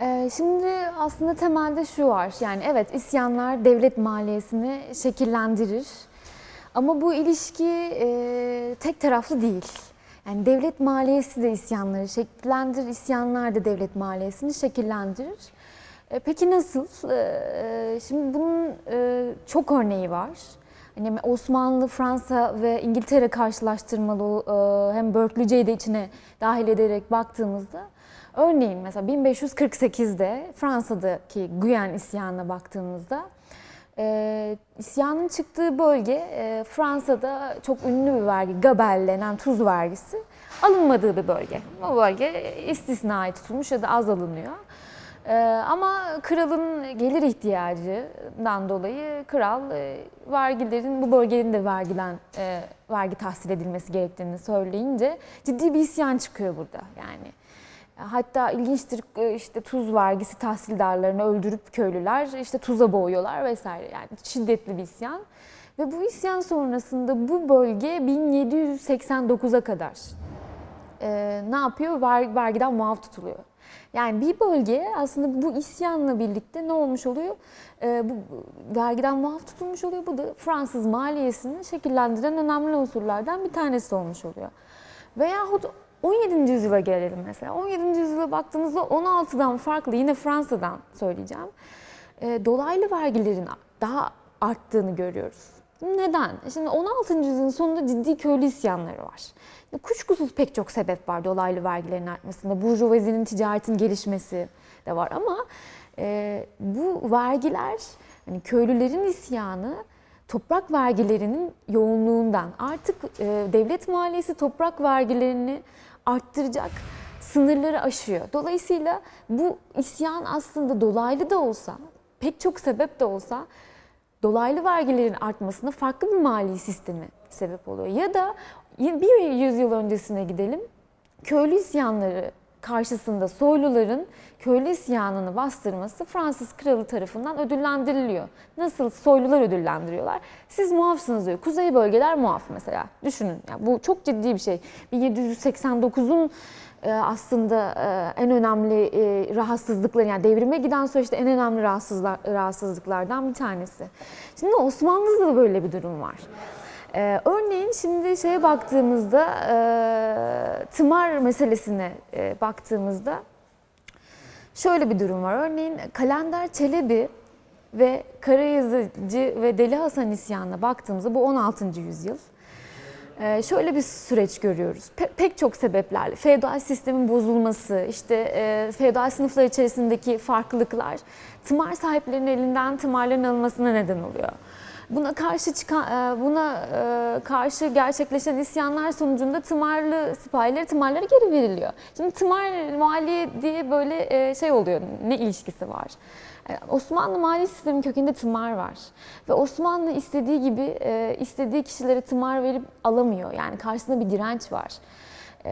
Ee, Şimdi aslında temelde şu var. Yani evet isyanlar devlet maliyesini şekillendirir. Ama bu ilişki e, tek taraflı değil. Yani devlet maliyesi de isyanları şekillendirir, isyanlar da devlet maliyesini şekillendirir. E, Peki nasıl? E, Şimdi bunun e, çok örneği var. Hani Osmanlı, Fransa ve İngiltere karşılaştırmalı e, hem Berkeley'ceyi de içine dahil ederek baktığımızda örneğin mesela 1548'de Fransa'daki Guyen isyanına baktığımızda e, isyanın çıktığı bölge e, Fransa'da çok ünlü bir vergi, Gabel denen tuz vergisi alınmadığı bir bölge. O bölge istisnai tutulmuş ya da az alınıyor. Ee, ama kralın gelir ihtiyacından dolayı kral e, vergilerin bu bölgenin de vergiden e, vergi tahsil edilmesi gerektiğini söyleyince ciddi bir isyan çıkıyor burada yani. Hatta ilginçtir e, işte tuz vergisi tahsildarlarını öldürüp köylüler işte tuza boğuyorlar vesaire yani şiddetli bir isyan. Ve bu isyan sonrasında bu bölge 1789'a kadar e, ne yapıyor? Ver, vergiden muaf tutuluyor. Yani bir bölge aslında bu isyanla birlikte ne olmuş oluyor? E, bu vergiden muaf tutulmuş oluyor. Bu da Fransız maliyesini şekillendiren önemli unsurlardan bir tanesi olmuş oluyor. Veyahut 17. yüzyıla gelelim mesela. 17. yüzyıla baktığımızda 16'dan farklı yine Fransa'dan söyleyeceğim. E, dolaylı vergilerin daha arttığını görüyoruz. Neden? Şimdi 16. yüzyılın sonunda ciddi köylü isyanları var. Kuşkusuz pek çok sebep var dolaylı vergilerin artmasında. Burjuvazinin ticaretin gelişmesi de var ama e, bu vergiler hani köylülerin isyanı toprak vergilerinin yoğunluğundan artık e, devlet maliyesi toprak vergilerini arttıracak sınırları aşıyor. Dolayısıyla bu isyan aslında dolaylı da olsa pek çok sebep de olsa dolaylı vergilerin artmasına farklı bir mali sistemi sebep oluyor. Ya da bir yüzyıl öncesine gidelim. Köylü isyanları karşısında soyluların köylü isyanını bastırması Fransız kralı tarafından ödüllendiriliyor. Nasıl soylular ödüllendiriyorlar? Siz muafsınız diyor. Kuzey bölgeler muaf mesela. Düşünün. Yani bu çok ciddi bir şey. 1789'un e, aslında e, en önemli e, rahatsızlıkları yani devrime giden süreçte en önemli rahatsızlıklardan bir tanesi. Şimdi Osmanlı'da da böyle bir durum var. Ee, örneğin şimdi şeye baktığımızda e, tımar meselesine e, baktığımızda şöyle bir durum var. Örneğin Kalender Çelebi ve Karayazıcı ve Deli Hasan isyanına baktığımızda bu 16. yüzyıl. Ee, şöyle bir süreç görüyoruz. Pe- pek çok sebeplerle. Feodal sistemin bozulması, işte e, feodal sınıflar içerisindeki farklılıklar tımar sahiplerinin elinden tımarların alınmasına neden oluyor. Buna karşı çıkan, e, buna e, karşı gerçekleşen isyanlar sonucunda tımarlı sipahileri tımarlara geri veriliyor. Şimdi tımar mali diye böyle e, şey oluyor. Ne ilişkisi var? Osmanlı mali sistemi kökeninde tımar var. Ve Osmanlı istediği gibi istediği kişilere tımar verip alamıyor. Yani karşısında bir direnç var.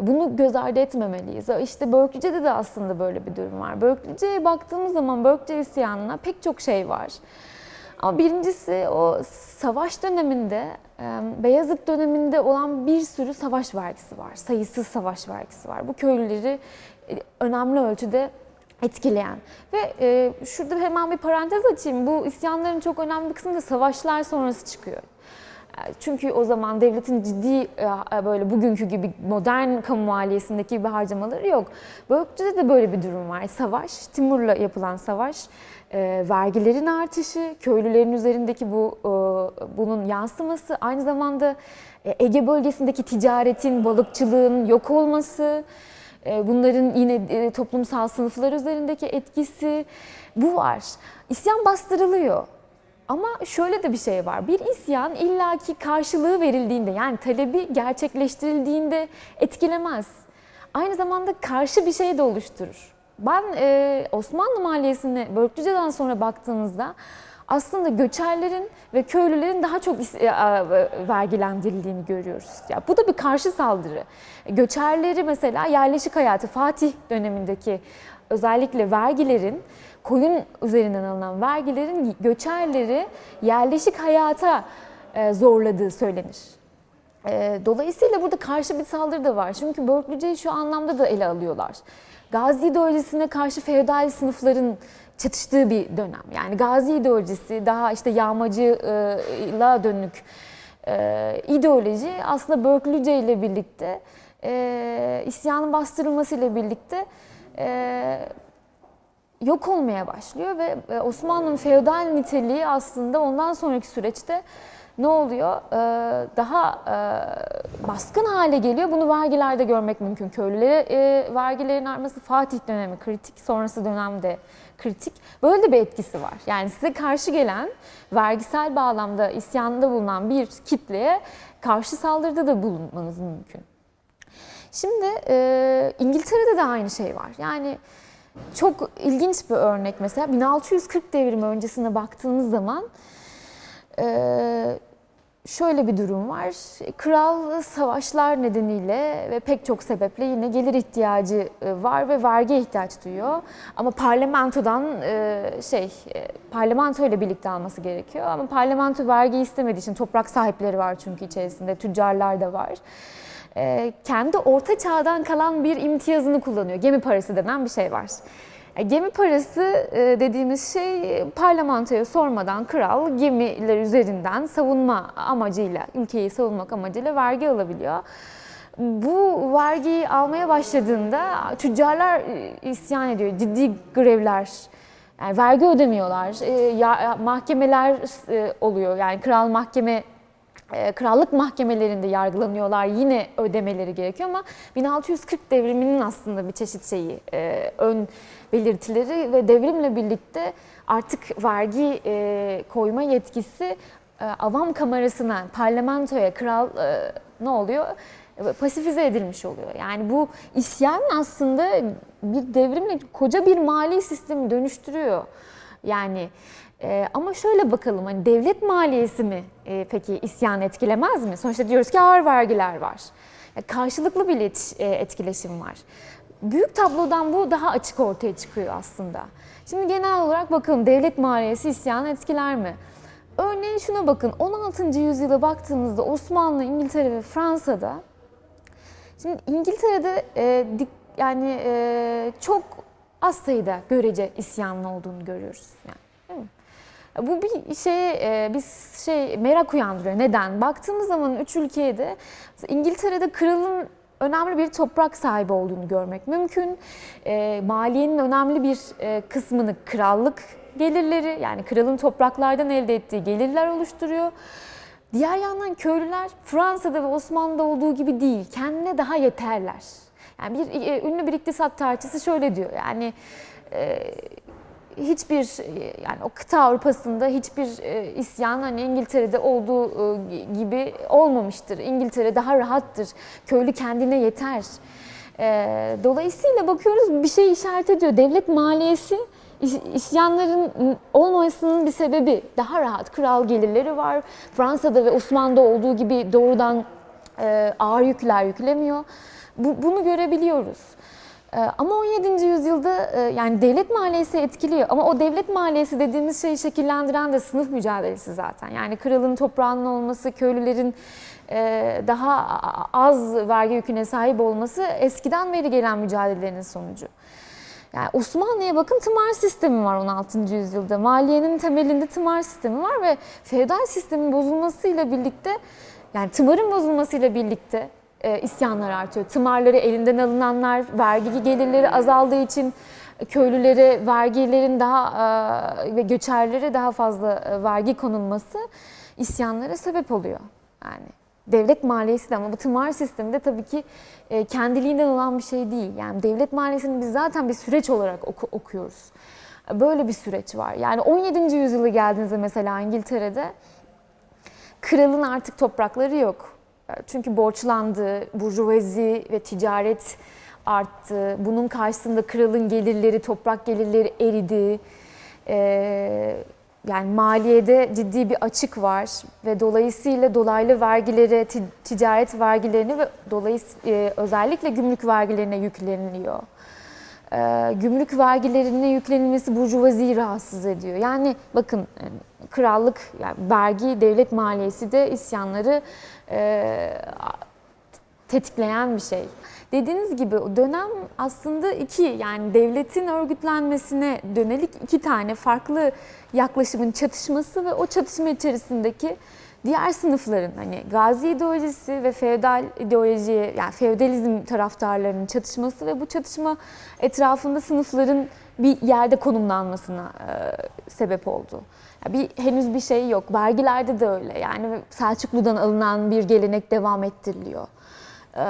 Bunu göz ardı etmemeliyiz. İşte Berkeley'de de aslında böyle bir durum var. Berkeley'e baktığımız zaman Berkeley isyanına pek çok şey var. Ama birincisi o savaş döneminde, Beyazıt döneminde olan bir sürü savaş vergisi var. Sayısız savaş vergisi var. Bu köylüleri önemli ölçüde etkileyen. Ve e, şurada hemen bir parantez açayım. Bu isyanların çok önemli bir kısmı da savaşlar sonrası çıkıyor. Çünkü o zaman devletin ciddi böyle bugünkü gibi modern kamu maliyesindeki bir harcamaları yok. Bölükçü'de de böyle bir durum var. Savaş, Timur'la yapılan savaş, vergilerin artışı, köylülerin üzerindeki bu bunun yansıması, aynı zamanda Ege bölgesindeki ticaretin, balıkçılığın yok olması, bunların yine toplumsal sınıflar üzerindeki etkisi bu var. İsyan bastırılıyor. Ama şöyle de bir şey var. Bir isyan illaki karşılığı verildiğinde yani talebi gerçekleştirildiğinde etkilemez. Aynı zamanda karşı bir şey de oluşturur. Ben e, Osmanlı maliyesine Bölükçüce'den sonra baktığımızda aslında göçerlerin ve köylülerin daha çok e, vergilendirildiğini görüyoruz. Ya bu da bir karşı saldırı. Göçerleri mesela yerleşik hayatı Fatih dönemindeki özellikle vergilerin koyun üzerinden alınan vergilerin göçerleri yerleşik hayata e, zorladığı söylenir. E, dolayısıyla burada karşı bir saldırı da var. Çünkü Börklüce'yi şu anlamda da ele alıyorlar. Gazi ideolojisine karşı feodal sınıfların çatıştığı bir dönem. Yani Gazi ideolojisi daha işte yağmacıyla dönük e, ideoloji aslında Börklüce ile birlikte isyanın bastırılmasıyla birlikte e, yok olmaya başlıyor ve e, Osmanlı'nın feodal niteliği aslında ondan sonraki süreçte ne oluyor? Ee, daha e, baskın hale geliyor. Bunu vergilerde görmek mümkün. Köylülere e, vergilerin artması Fatih dönemi kritik, sonrası dönemde kritik. Böyle de bir etkisi var. Yani size karşı gelen, vergisel bağlamda isyanda bulunan bir kitleye karşı saldırıda da bulunmanız mümkün. Şimdi e, İngiltere'de de aynı şey var. Yani çok ilginç bir örnek mesela 1640 devrimi öncesine baktığımız zaman e, şöyle bir durum var. Kral savaşlar nedeniyle ve pek çok sebeple yine gelir ihtiyacı var ve vergi ihtiyaç duyuyor. Ama parlamentodan şey parlamento ile birlikte alması gerekiyor. Ama parlamento vergi istemediği için toprak sahipleri var çünkü içerisinde tüccarlar da var. E, kendi orta çağdan kalan bir imtiyazını kullanıyor. Gemi parası denen bir şey var. E, Gemi parası e, dediğimiz şey parlamentoya sormadan kral gemiler üzerinden savunma amacıyla, ülkeyi savunmak amacıyla vergi alabiliyor. Bu vergiyi almaya başladığında tüccarlar e, isyan ediyor, ciddi grevler. Yani vergi ödemiyorlar, ya- mahkemeler oluyor. Yani kral mahkeme krallık mahkemelerinde yargılanıyorlar yine ödemeleri gerekiyor ama 1640 devriminin aslında bir çeşit şeyi e, ön belirtileri ve devrimle birlikte artık vergi e, koyma yetkisi e, avam kamerasına, parlamentoya, kral e, ne oluyor? E, Pasifize edilmiş oluyor. Yani bu isyan aslında bir devrimle koca bir mali sistemi dönüştürüyor. Yani e, ama şöyle bakalım hani devlet maliyesi mi e, peki isyan etkilemez mi? Sonuçta diyoruz ki ağır vergiler var. Ya karşılıklı bir e, etkileşim var. Büyük tablodan bu daha açık ortaya çıkıyor aslında. Şimdi genel olarak bakalım devlet maliyesi isyanı etkiler mi? Örneğin şuna bakın 16. yüzyıla baktığımızda Osmanlı, İngiltere ve Fransa'da Şimdi İngiltere'de e, dik, yani e, çok az sayıda görece isyanlı olduğunu görüyoruz. Yani? Bu bir şey, e, bir şey merak uyandırıyor. Neden? Baktığımız zaman üç ülkeye İngiltere'de kralın önemli bir toprak sahibi olduğunu görmek mümkün. E, maliyenin önemli bir e, kısmını krallık gelirleri yani kralın topraklardan elde ettiği gelirler oluşturuyor. Diğer yandan köylüler Fransa'da ve Osmanlı'da olduğu gibi değil. Kendine daha yeterler. Yani bir e, ünlü bir iktisat tarihçisi şöyle diyor. Yani hiçbir e, yani o kıta Avrupa'sında hiçbir e, isyan hani İngiltere'de olduğu e, gibi olmamıştır. İngiltere daha rahattır. Köylü kendine yeter. Dolayısıyla bakıyoruz bir şey işaret ediyor. Devlet maliyesi is- isyanların olmamasının bir sebebi daha rahat. Kral gelirleri var. Fransa'da ve Osmanlı'da olduğu gibi doğrudan ağır yükler yüklemiyor. Bu, bunu görebiliyoruz. Ee, Ama 17. yüzyılda e, yani devlet maliyesi etkiliyor. Ama o devlet maliyesi dediğimiz şeyi şekillendiren de sınıf mücadelesi zaten. Yani kralın toprağının olması, köylülerin e, daha az vergi yüküne sahip olması eskiden beri gelen mücadelelerin sonucu. Yani Osmanlı'ya bakın tımar sistemi var 16. yüzyılda. Maliyenin temelinde tımar sistemi var ve feodal sistemin bozulmasıyla birlikte yani tımarın bozulmasıyla birlikte e, isyanlar artıyor. Tımarları elinden alınanlar, vergi gelirleri azaldığı için köylülere vergilerin daha e, ve göçerlere daha fazla e, vergi konulması isyanlara sebep oluyor. Yani devlet maliyesi de ama bu tımar sistemi de tabii ki e, kendiliğinden olan bir şey değil. Yani devlet maliyesini biz zaten bir süreç olarak oku- okuyoruz. Böyle bir süreç var. Yani 17. yüzyıla geldiğinizde mesela İngiltere'de kralın artık toprakları yok. Çünkü borçlandı, burjuvazi ve ticaret arttı. Bunun karşısında kralın gelirleri, toprak gelirleri eridi. Ee, yani maliyede ciddi bir açık var ve dolayısıyla dolaylı vergilere, ti- ticaret vergilerini ve dolayısıyla özellikle gümrük vergilerine yükleniliyor. Ee, gümrük vergilerine yüklenilmesi burjuvaziyi rahatsız ediyor. Yani bakın yani krallık, yani vergi, devlet maliyesi de isyanları e, tetikleyen bir şey. dediğiniz gibi dönem aslında iki yani devletin örgütlenmesine dönelik iki tane farklı yaklaşımın çatışması ve o çatışma içerisindeki diğer sınıfların hani gazi ideolojisi ve feodal ideolojiye yani feodalizm taraftarlarının çatışması ve bu çatışma etrafında sınıfların bir yerde konumlanmasına e, sebep oldu. Ya bir henüz bir şey yok. Vergilerde de öyle. Yani Selçuklu'dan alınan bir gelenek devam ettiriliyor. Ee,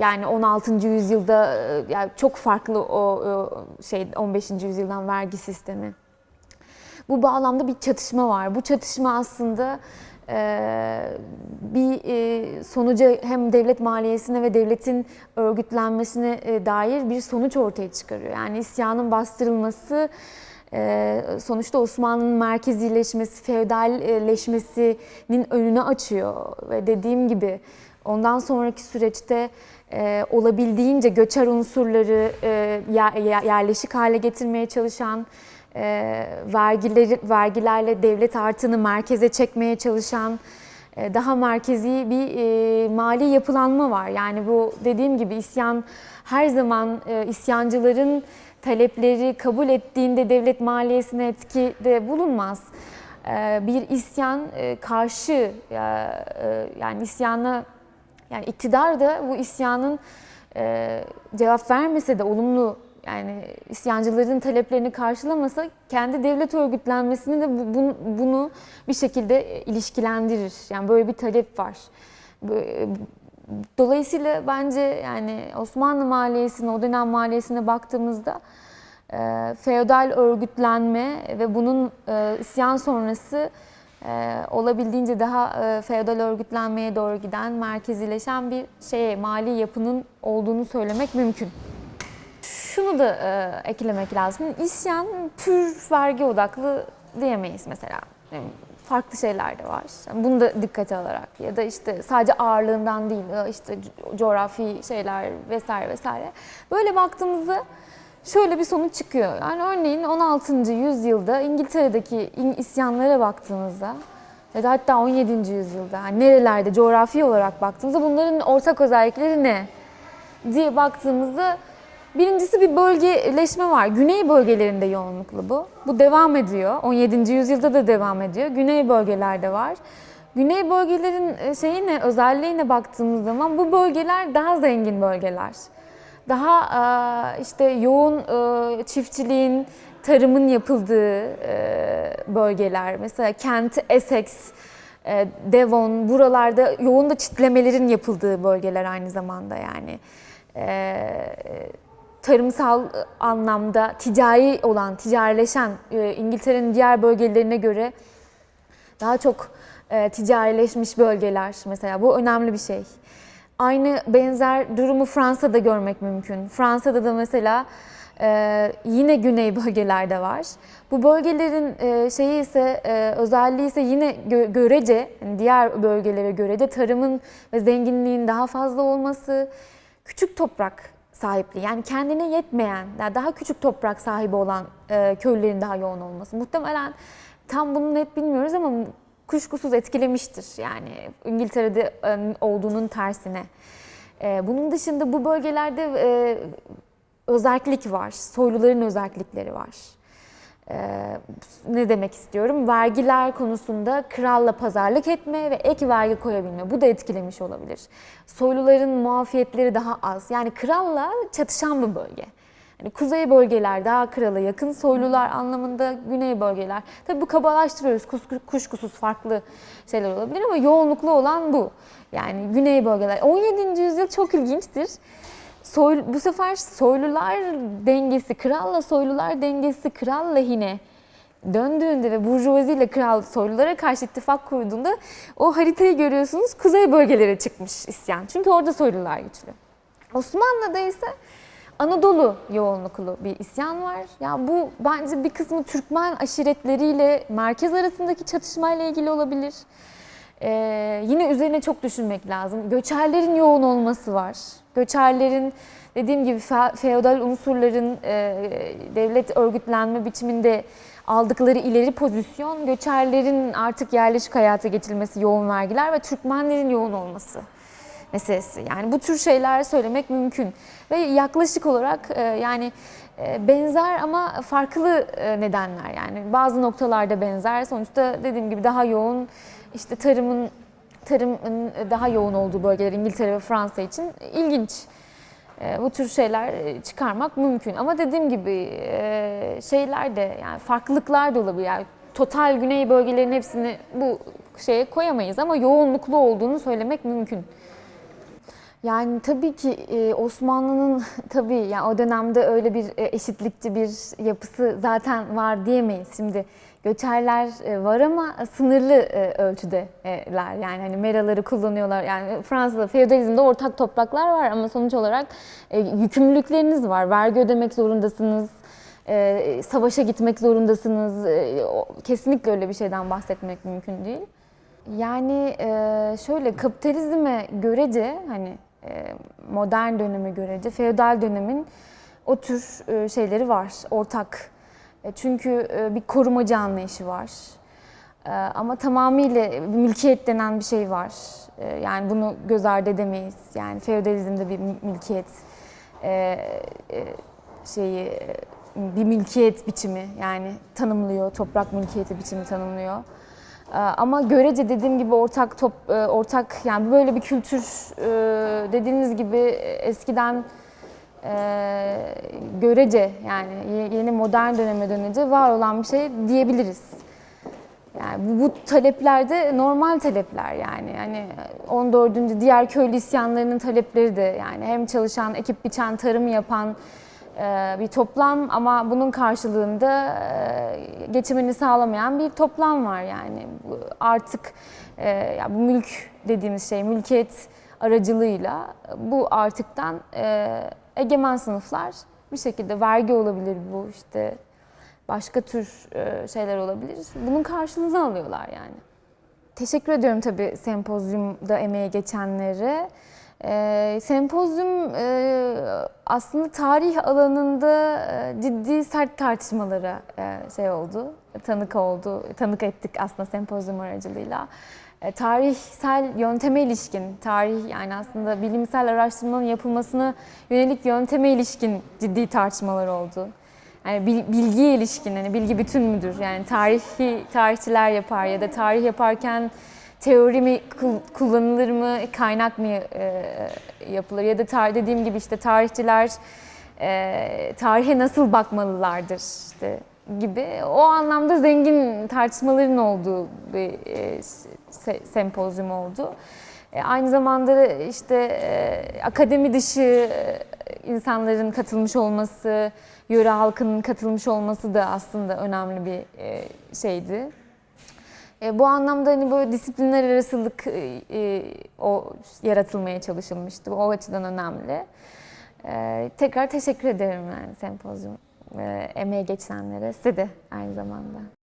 Yani 16. yüzyılda e, yani çok farklı o, şey 15. yüzyıldan vergi sistemi. Bu bağlamda bir çatışma var. Bu çatışma aslında e, bir e, sonuca hem devlet maliyesine ve devletin örgütlenmesine e, dair bir sonuç ortaya çıkarıyor. Yani isyanın bastırılması e, sonuçta Osmanlı'nın merkezileşmesi, feodalleşmesinin önünü açıyor ve dediğim gibi ondan sonraki süreçte olabildiğince göçer unsurları yer- yerleşik hale getirmeye çalışan e, vergileri vergilerle devlet artıını merkeze çekmeye çalışan e, daha merkezi bir e, mali yapılanma var. Yani bu dediğim gibi isyan her zaman e, isyancıların talepleri kabul ettiğinde devlet maliyesine etkide bulunmaz. E, bir isyan e, karşı e, e, yani isyana yani iktidar da bu isyanın e, cevap vermese de olumlu yani isyancıların taleplerini karşılamasa kendi devlet örgütlenmesini de bu- bunu, bir şekilde ilişkilendirir. Yani böyle bir talep var. Böyle- Dolayısıyla bence yani Osmanlı maliyesine, o dönem maliyesine baktığımızda e, feodal örgütlenme ve bunun e, isyan sonrası e, olabildiğince daha e, feodal örgütlenmeye doğru giden, merkezileşen bir şeye, mali yapının olduğunu söylemek mümkün. Şunu da e, eklemek lazım. İsyan pür vergi odaklı diyemeyiz mesela. Yani farklı şeyler de var. Yani bunu da dikkate alarak ya da işte sadece ağırlığından değil işte co- coğrafi şeyler vesaire vesaire. Böyle baktığımızda şöyle bir sonuç çıkıyor. Yani örneğin 16. yüzyılda İngiltere'deki in- isyanlara baktığımızda ya da hatta 17. yüzyılda yani nerelerde coğrafi olarak baktığımızda bunların ortak özellikleri ne diye baktığımızda Birincisi bir bölgeleşme var. Güney bölgelerinde yoğunluklu bu. Bu devam ediyor. 17. yüzyılda da devam ediyor. Güney bölgelerde var. Güney bölgelerin e, şeyine, özelliğine baktığımız zaman bu bölgeler daha zengin bölgeler. Daha e, işte yoğun e, çiftçiliğin, tarımın yapıldığı bölgeler. Mesela Kent, Essex, Devon buralarda yoğun da çitlemelerin yapıldığı bölgeler aynı zamanda yani. E, tarımsal anlamda ticari olan, ticarileşen e, İngiltere'nin diğer bölgelerine göre daha çok e, ticarileşmiş bölgeler mesela bu önemli bir şey. Aynı benzer durumu Fransa'da görmek mümkün. Fransa'da da mesela e, yine güney bölgelerde var. Bu bölgelerin e, şeyi ise e, özelliği ise yine gö- görece diğer bölgelere göre de tarımın ve zenginliğin daha fazla olması, küçük toprak sahipliği yani kendine yetmeyen daha küçük toprak sahibi olan e, köylülerin daha yoğun olması. Muhtemelen tam bunu net bilmiyoruz ama kuşkusuz etkilemiştir yani İngiltere'de e, olduğunun tersine. E, bunun dışında bu bölgelerde özellik var, soyluların özellikleri var. Ee, ne demek istiyorum? Vergiler konusunda kralla pazarlık etme ve ek vergi koyabilme. Bu da etkilemiş olabilir. Soyluların muafiyetleri daha az. Yani kralla çatışan bir bölge. Yani kuzey bölgeler daha krala yakın, soylular anlamında güney bölgeler. Tabii bu kabalaştırıyoruz. Kus- Kuşkusuz farklı şeyler olabilir ama yoğunluklu olan bu. Yani güney bölgeler. 17. yüzyıl çok ilginçtir. Soy, bu sefer soylular dengesi, kralla soylular dengesi kral lehine döndüğünde ve burjuvazi ile kral soylulara karşı ittifak kurduğunda o haritayı görüyorsunuz kuzey bölgelere çıkmış isyan. Çünkü orada soylular güçlü. Osmanlı'da ise Anadolu yoğunluklu bir isyan var. Ya bu bence bir kısmı Türkmen aşiretleriyle merkez arasındaki çatışmayla ilgili olabilir. Ee, yine üzerine çok düşünmek lazım. Göçerlerin yoğun olması var. Göçerlerin dediğim gibi fe- feodal unsurların e, devlet örgütlenme biçiminde aldıkları ileri pozisyon, göçerlerin artık yerleşik hayata geçilmesi, yoğun vergiler ve Türkmenlerin yoğun olması. meselesi. Yani bu tür şeyler söylemek mümkün. Ve yaklaşık olarak e, yani e, benzer ama farklı e, nedenler. Yani bazı noktalarda benzer. Sonuçta dediğim gibi daha yoğun işte tarımın tarımın daha yoğun olduğu bölgeler İngiltere ve Fransa için ilginç. E, bu tür şeyler e, çıkarmak mümkün. Ama dediğim gibi e, şeyler de yani farklılıklar da olabilir. Yani total güney bölgelerin hepsini bu şeye koyamayız ama yoğunluklu olduğunu söylemek mümkün. Yani tabii ki e, Osmanlı'nın tabii yani o dönemde öyle bir e, eşitlikçi bir yapısı zaten var diyemeyiz. Şimdi göçerler e, var ama sınırlı ölçüdeler. Yani hani meraları kullanıyorlar. Yani Fransa'da feodalizmde ortak topraklar var ama sonuç olarak yükümlülükleriniz var. Vergi ödemek zorundasınız. Savaşa gitmek zorundasınız. Kesinlikle öyle bir şeyden bahsetmek mümkün değil. Yani şöyle kapitalizme görece hani modern döneme görece feodal dönemin o tür e, şeyleri var ortak. E, Çünkü e, bir korumacı anlayışı var. E, Ama tamamıyla mülkiyet denen bir şey var. E, Yani bunu göz ardı edemeyiz. Yani feodalizmde bir mü- mülkiyet e, e, şeyi e, bir mülkiyet biçimi yani tanımlıyor, toprak mülkiyeti biçimi tanımlıyor. Ee, Ama görece dediğim gibi ortak top e, ortak yani böyle bir kültür e, dediğiniz gibi eskiden e, görece yani ye- yeni modern döneme dönünce var olan bir şey diyebiliriz. Yani bu, bu talepler de normal talepler yani. Yani 14. diğer köylü isyanlarının talepleri de yani hem çalışan, ekip biçen, tarım yapan bir toplam ama bunun karşılığında e, geçimini sağlamayan bir toplam var yani. Artık e, ya bu mülk dediğimiz şey, mülkiyet aracılığıyla bu artıktan e, egemen sınıflar bir şekilde vergi olabilir bu işte başka tür e, şeyler olabilir. Bunun karşılığını alıyorlar yani. Teşekkür ediyorum tabii sempozyumda emeğe geçenlere. E, sempozyum e, aslında tarih alanında e, ciddi sert tartışmalara e, şey oldu, tanık oldu, tanık ettik aslında sempozyum aracılığıyla. E, tarihsel yönteme ilişkin, tarih yani aslında bilimsel araştırmanın yapılmasına yönelik yönteme ilişkin ciddi tartışmalar oldu. Yani bil- bilgiye ilişkin, hani bilgi bütün müdür? Yani tarihi tarihçiler yapar ya da tarih yaparken teori mi kul- kullanılır mı, kaynak mı e, yapılır? Ya da tar- dediğim gibi işte tarihçiler e, tarihe nasıl bakmalılardır işte gibi. O anlamda zengin tartışmaların olduğu bir e, se- sempozyum oldu. E, Aynı zamanda işte akademi dışı insanların katılmış olması, yöre halkının katılmış olması da aslında önemli bir şeydi. E, Bu anlamda hani böyle disiplinler arasılık e, e, o yaratılmaya çalışılmıştı. O açıdan önemli. E, Tekrar teşekkür ederim yani sempozyum e, emeğe geçenlere, size de aynı zamanda.